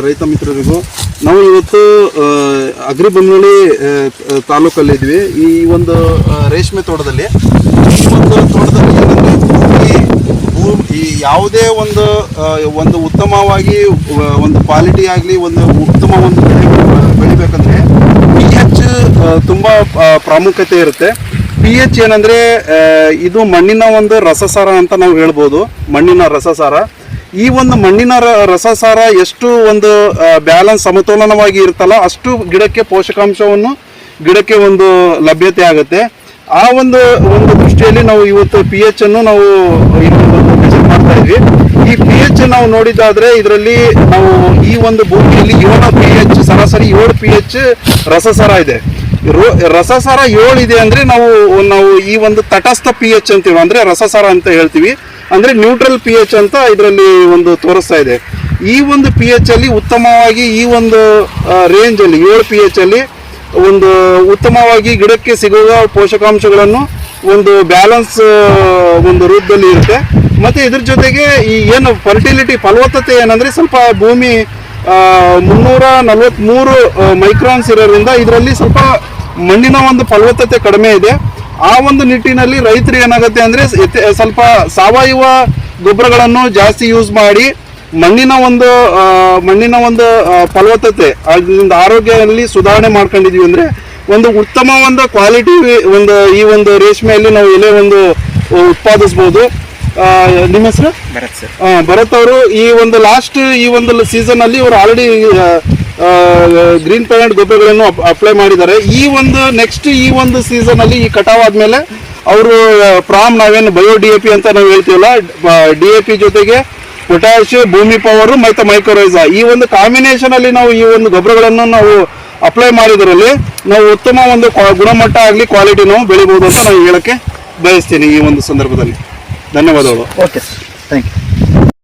ರೈತ ಮಿತ್ರರಿಗೂ. ನಾವು ಇವತ್ತು ಅಗ್ರಿ ಆ, ತಾಲೂಕಲ್ಲಿದ್ವಿ ಈ ಒಂದು ರೇಷ್ಮೆ ತೋಟದಲ್ಲಿ ಈ ಒಂದು ತೋಟದಲ್ಲಿ ಏನಂದ್ರೆ ಭೂಮಿ ಈ ಯಾವುದೇ ಒಂದು ಒಂದು ಉತ್ತಮವಾಗಿ ಒಂದು ಕ್ವಾಲಿಟಿ ಆಗಲಿ ಒಂದು ಉತ್ತಮ ಒಂದು ಬೆಳೆ ಬೆಳಿಬೇಕಂದ್ರೆ ಪಿ ಎಚ್ ತುಂಬ ಪ್ರಾಮುಖ್ಯತೆ ಇರುತ್ತೆ. ಪಿ ಎಚ್ ಏನಂದ್ರೆ ಇದು ಮಣ್ಣಿನ ಒಂದು ರಸಸಾರ ಅಂತ ನಾವು ಹೇಳ್ಬೋದು. ಮಣ್ಣಿನ ರಸಸಾರ. ಈ ಒಂದು ಮಣ್ಣಿನ ರಸಸಾರ ಎಷ್ಟು ಒಂದು ಬ್ಯಾಲೆನ್ಸ್ ಸಮತೋಲನವಾಗಿ ಇರುತ್ತಲ್ಲ ಅಷ್ಟು ಗಿಡಕ್ಕೆ ಪೋಷಕಾಂಶವನ್ನು ಗಿಡಕ್ಕೆ ಒಂದು ಲಭ್ಯತೆ ಆಗುತ್ತೆ. ಆ ಒಂದು ಒಂದು ದೃಷ್ಟಿಯಲ್ಲಿ ನಾವು ಇವತ್ತು ಪಿ ಎಚ್ ಅನ್ನು ನಾವು ಮೆಸರ್ ಮಾಡ್ತಾ ಇದ್ವಿ. ಈ ಪಿ ಎಚ್ ನಾವು ನೋಡಿದಾದ್ರೆ ಇದರಲ್ಲಿ ನಾವು ಈ ಒಂದು ಭೂಮಿಯಲ್ಲಿ ಏಳು ಪಿ ಎಚ್ ಸರಾಸರಿ ಏಳು ಪಿ ಎಚ್ ರಸಸಾರ ಇದೆ. ರಸಸಾರ ಏಳು ಇದೆ ಅಂದ್ರೆ ನಾವು ನಾವು ಈ ಒಂದು ತಟಸ್ಥ ಪಿ ಎಚ್ ಅಂತೀವಿ, ಅಂದ್ರೆ ರಸಸಾರ ಅಂತ ಹೇಳ್ತೀವಿ. ಅಂದ್ರೆ ನ್ಯೂಟ್ರಲ್ ಪಿ ಎಚ್ ಅಂತ ಇದರಲ್ಲಿ ಒಂದು ತೋರಿಸ್ತಾ ಇದೆ. ಈ ಒಂದು ಪಿ ಎಚ್ ಅಲ್ಲಿ ಉತ್ತಮವಾಗಿ ಈ ಒಂದು ರೇಂಜ್ ಅಲ್ಲಿ, ಏಳು ಪಿ ಎಚ್ ಅಲ್ಲಿ ಒಂದು ಉತ್ತಮವಾಗಿ ಗಿಡಕ್ಕೆ ಸಿಗುವ ಪೋಷಕಾಂಶಗಳನ್ನು ಒಂದು ಬ್ಯಾಲೆನ್ಸ್ ಒಂದು ರೂಪದಲ್ಲಿ ಇರುತ್ತೆ. ಮತ್ತೆ ಇದ್ರ ಜೊತೆಗೆ ಈ ಏನು ಫರ್ಟಿಲಿಟಿ ಫಲವತ್ತತೆ ಏನಂದ್ರೆ ಸ್ವಲ್ಪ ಭೂಮಿ ಮುನ್ನೂರ ನಲವತ್ತ್ಮೂರು ಮೈಕ್ರಾನ್ಸ್ ಇರೋದ್ರಿಂದ ಇದರಲ್ಲಿ ಸ್ವಲ್ಪ ಮಣ್ಣಿನ ಒಂದು ಫಲವತ್ತತೆ ಕಡಿಮೆ ಇದೆ. ಆ ಒಂದು ನಿಟ್ಟಿನಲ್ಲಿ ರೈತರು ಏನಾಗುತ್ತೆ ಅಂದ್ರೆ ಸ್ವಲ್ಪ ಸಾವಯವ ಗೊಬ್ಬರಗಳನ್ನು ಜಾಸ್ತಿ ಯೂಸ್ ಮಾಡಿ ಮಣ್ಣಿನ ಒಂದು ಮಣ್ಣಿನ ಒಂದು ಫಲವತ್ತತೆ ಅದರಿಂದ ಆರೋಗ್ಯದಲ್ಲಿ ಸುಧಾರಣೆ ಮಾಡ್ಕೊಂಡಿದೀವಿ ಅಂದ್ರೆ ಒಂದು ಉತ್ತಮ ಒಂದು ಕ್ವಾಲಿಟಿ ಒಂದು ಈ ಒಂದು ರೇಷ್ಮೆಯಲ್ಲಿ ನಾವು ಎಲೆ ಒಂದು ಉತ್ಪಾದಿಸ್ಬೋದು. ನಿಮ್ಮ ಹೆಸರು? ಸರ್. ಆ, ಭರತ್ ಅವರು ಈ ಒಂದು ಲಾಸ್ಟ್ ಈ ಒಂದು ಸೀಸನ್ ಅಲ್ಲಿ ಇವರು ಆಲ್ರೆಡಿ ಗ್ರೀನ್ ಪ್ಯಾಂಟ್ ಗೊಬ್ಬರಗಳನ್ನು ಅಪ್ಲೈ ಮಾಡಿದ್ದಾರೆ. ಈ ಒಂದು ನೆಕ್ಸ್ಟ್ ಈ ಒಂದು ಸೀಸನ್ ಅಲ್ಲಿ ಈ ಕಟಾವ್ ಆದ್ಮೇಲೆ ಅವರು ಪ್ರಾಮ್ ನಾವೇನು ಬಯೋ ಡಿ ಎ ಪಿ ಅಂತ ನಾವು ಹೇಳ್ತೀವಲ್ಲ ಡಿ ಎ ಪಿ ಜೊತೆಗೆ ಪೊಟ್ಯಾಶ್ ಭೂಮಿ ಪವರ್ ಮತ್ತೆ ಮೈಕ್ರೋರೈಸ ಈ ಒಂದು ಕಾಂಬಿನೇಷನ್ ಅಲ್ಲಿ ನಾವು ಈ ಒಂದು ಗೊಬ್ಬರಗಳನ್ನು ನಾವು ಅಪ್ಲೈ ಮಾಡಿದ್ರಲ್ಲಿ ನಾವು ಉತ್ತಮ ಒಂದು ಗುಣಮಟ್ಟ ಆಗಲಿ ಕ್ವಾಲಿಟಿ ನಾವು ಬೆಳಿಬಹುದು ಅಂತ ನಾನು ಹೇಳಕ್ಕೆ ಬಯಸ್ತೀನಿ ಈ ಒಂದು ಸಂದರ್ಭದಲ್ಲಿ. ಧನ್ಯವಾದಗಳು. Okay sir thank you